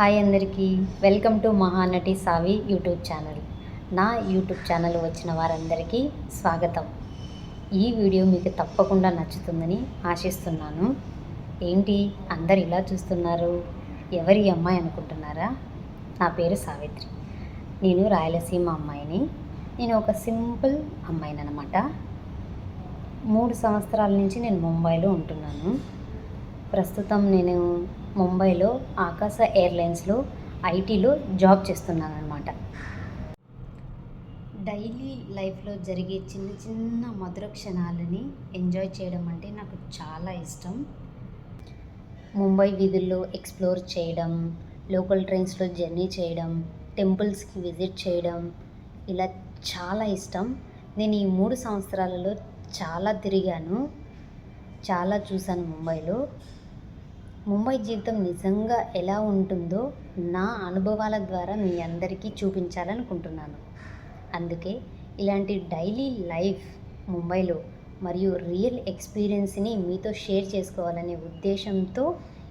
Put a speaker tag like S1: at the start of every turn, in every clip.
S1: Hi అందరికీ. Welcome to Mahanati Savi YouTube channel. నా YouTube channel వచ్చిన వారందరికీ స్వాగతం. ఈ వీడియో మీకు తప్పకుండా నచ్చుతుందని ఆశిస్తున్నాను. ఏంటి? అందరు ఇలా చూస్తున్నారు. ఎవరి అమ్మాయి అనుకుంటున్నారా? నా పేరు సావిత్రి. నేను రాయలసీమ అమ్మాయిని. నేను ఒక సింపుల్ అమ్మాయిని అనమాట మూడు సంవత్సరాల నుంచి నేను ముంబైలో ఉంటున్నాను. ప్రస్తుతం నేను ముంబైలో ఆకాశ ఎయిర్లైన్స్లో ఐటీలో జాబ్ చేస్తున్నాను అనమాట డైలీ లైఫ్లో జరిగే చిన్న చిన్న మధుర క్షణాలని ఎంజాయ్ చేయడం అంటే నాకు చాలా ఇష్టం. ముంబై వీధుల్లో ఎక్స్ప్లోర్ చేయడం లోకల్ ట్రైన్స్లో జర్నీ చేయడం టెంపుల్స్కి విజిట్ చేయడం ఇలా చాలా ఇష్టం. నేను ఈ మూడు సంవత్సరాలలో చాలా తిరిగాను. చాలా చూశాను ముంబైలో. ముంబై జీవితం నిజంగా ఎలా ఉంటుందో నా అనుభవాల ద్వారా మీ అందరికీ చూపించాలనుకుంటున్నాను. అందుకే ఇలాంటి డైలీ లైఫ్ ముంబైలో మరియు రియల్ ఎక్స్పీరియన్స్ని మీతో షేర్ చేసుకోవాలనే ఉద్దేశంతో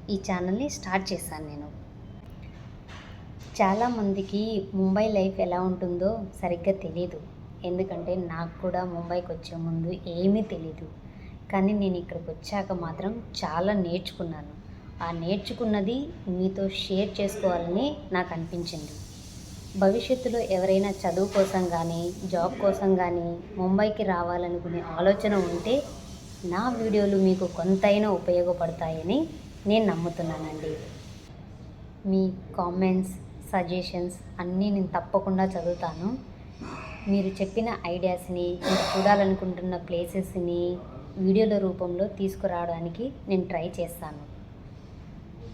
S1: ఈ ఛానల్ని స్టార్ట్ చేశాను నేను. చాలామందికి ముంబై లైఫ్ ఎలా ఉంటుందో సరిగ్గా తెలియదు ఎందుకంటే నాకు కూడా ముంబైకి వచ్చే ముందు ఏమీ తెలీదు. కానీ నేను ఇక్కడికి వచ్చాక మాత్రం చాలా నేర్చుకున్నాను. ఆ నేర్చుకున్నది మీతో షేర్ చేసుకోవాలని నాకు అనిపించింది. భవిష్యత్తులో ఎవరైనా చదువు కోసం కానీ జాబ్ కోసం కానీ ముంబైకి రావాలనుకునే ఆలోచన ఉంటే నా వీడియోలు మీకు కొంతైనా ఉపయోగపడతాయని నేను నమ్ముతున్నానండి. మీ కామెంట్స్ సజెషన్స్ అన్నీ నేను తప్పకుండా చదువుతాను. మీరు చెప్పిన ఐడియాస్ని మీరు చూడాలనుకుంటున్న ప్లేసెస్ని వీడియోల రూపంలో తీసుకురావడానికి నేను ట్రై చేస్తాను.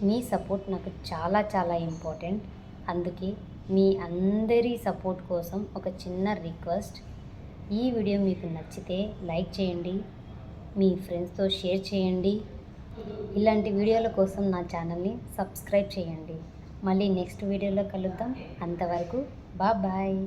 S1: మీ సపోర్ట్ నాకు చాలా చాలా ఇంపార్టెంట్. అందుకే మీ అందరి సపోర్ట్ కోసం ఒక చిన్న రిక్వెస్ట్. ఈ వీడియో మీకు నచ్చితే లైక్ చేయండి మీ ఫ్రెండ్స్తో షేర్ చేయండి. ఇలాంటి వీడియోల కోసం నా ఛానల్ని సబ్స్క్రైబ్ చేయండి. మళ్ళీ నెక్స్ట్ వీడియోలో కలుద్దాం. అంతవరకు బాయ్